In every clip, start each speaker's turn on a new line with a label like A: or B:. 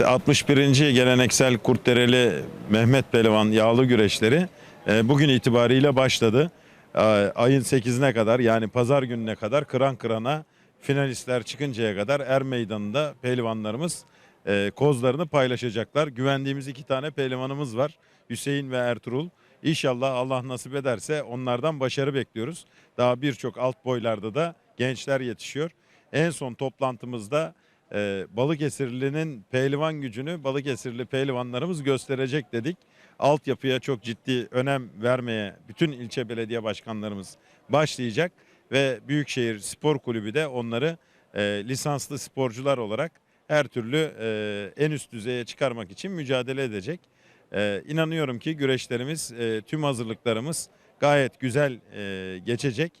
A: 61. geleneksel Kurtdereli Mehmet Pehlivan yağlı güreşleri e, bugün itibariyle başladı. E, Ayın 8'ine kadar yani pazar gününe kadar kıran kırana finalistler çıkıncaya kadar er meydanında pehlivanlarımız e, kozlarını paylaşacaklar. Güvendiğimiz iki tane pehlivanımız var. Hüseyin ve Ertuğrul. İnşallah Allah nasip ederse onlardan başarı bekliyoruz. Daha birçok alt boylarda da gençler yetişiyor. En son toplantımızda e, Balıkesirli'nin pehlivan gücünü Balıkesirli pehlivanlarımız gösterecek dedik. Altyapıya çok ciddi önem vermeye bütün ilçe belediye başkanlarımız başlayacak ve Büyükşehir Spor Kulübü de onları e, lisanslı sporcular olarak her türlü e, en üst düzeye çıkarmak için mücadele edecek. E, inanıyorum ki güreşlerimiz, e, tüm hazırlıklarımız gayet güzel e, geçecek.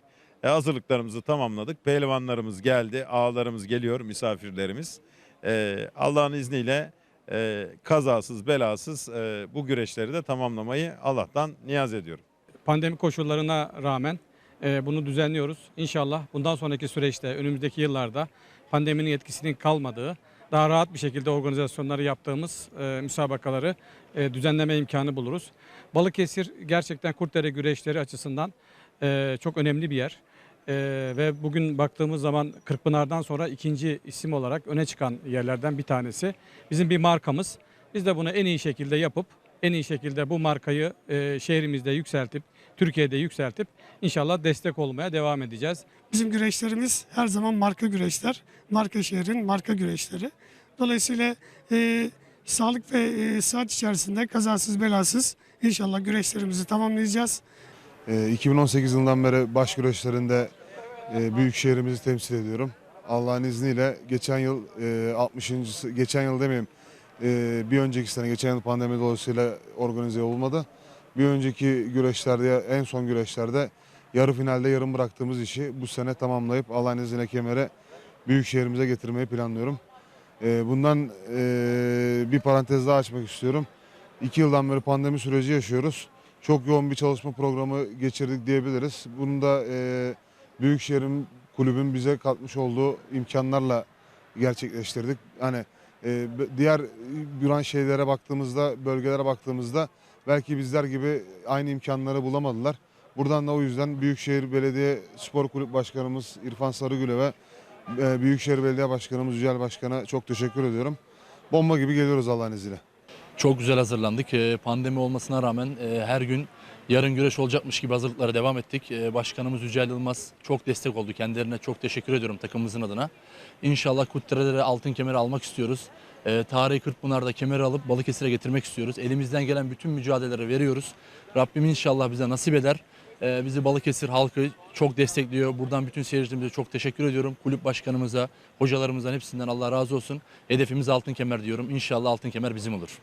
A: E, hazırlıklarımızı tamamladık. Pehlivanlarımız geldi, ağalarımız geliyor, misafirlerimiz. E, Allah'ın izniyle e, kazasız belasız e, bu güreşleri de tamamlamayı Allah'tan niyaz ediyorum.
B: pandemi koşullarına rağmen e, bunu düzenliyoruz. İnşallah bundan sonraki süreçte önümüzdeki yıllarda pandeminin etkisinin kalmadığı daha rahat bir şekilde organizasyonları yaptığımız e, müsabakaları e, düzenleme imkanı buluruz. Balıkesir gerçekten Kurtdere güreşleri açısından e, çok önemli bir yer. E, ve bugün baktığımız zaman Kırkpınar'dan sonra ikinci isim olarak öne çıkan yerlerden bir tanesi. Bizim bir markamız. Biz de bunu en iyi şekilde yapıp en iyi şekilde bu markayı e, şehrimizde yükseltip, Türkiye'de yükseltip inşallah destek olmaya devam edeceğiz.
C: Bizim güreşlerimiz her zaman marka güreşler. Marka şehrin marka güreşleri. Dolayısıyla e, sağlık ve e, sıhhat içerisinde kazasız belasız inşallah güreşlerimizi tamamlayacağız.
D: Ee, 2018 yılından beri baş güreşlerinde e, büyük şehrimizi temsil ediyorum. Allah'ın izniyle geçen yıl e, 60. geçen yıl demeyeyim e, bir önceki sene geçen yıl pandemi dolayısıyla organize olmadı. Bir önceki güreşlerde en son güreşlerde yarı finalde yarım bıraktığımız işi bu sene tamamlayıp Allah'ın izniyle kemere büyük şehrimize getirmeyi planlıyorum. E, bundan e, bir parantez daha açmak istiyorum. İki yıldan beri pandemi süreci yaşıyoruz çok yoğun bir çalışma programı geçirdik diyebiliriz. Bunu da e, Büyükşehir'in kulübün bize katmış olduğu imkanlarla gerçekleştirdik. Hani e, diğer duran şeylere baktığımızda, bölgelere baktığımızda belki bizler gibi aynı imkanları bulamadılar. Buradan da o yüzden Büyükşehir Belediye Spor Kulüp Başkanımız İrfan Sarıgül'e ve e, Büyükşehir Belediye Başkanımız Yücel Başkan'a çok teşekkür ediyorum. Bomba gibi geliyoruz Allah'ın izniyle.
E: Çok güzel hazırlandık. Ee, Pandemi olmasına rağmen e, her gün yarın güreş olacakmış gibi hazırlıklara devam ettik. Ee, Başkanımız Yücel Yılmaz çok destek oldu. Kendilerine çok teşekkür ediyorum takımımızın adına. İnşallah Kuttere'de altın kemeri almak istiyoruz. Ee, Tarihi Kırkpınar'da kemeri alıp Balıkesir'e getirmek istiyoruz. Elimizden gelen bütün mücadeleleri veriyoruz. Rabbim inşallah bize nasip eder. Ee, Bizi Balıkesir halkı çok destekliyor. Buradan bütün seyircilerimize çok teşekkür ediyorum. Kulüp başkanımıza, hocalarımızdan hepsinden Allah razı olsun. Hedefimiz altın kemer diyorum. İnşallah altın kemer bizim olur.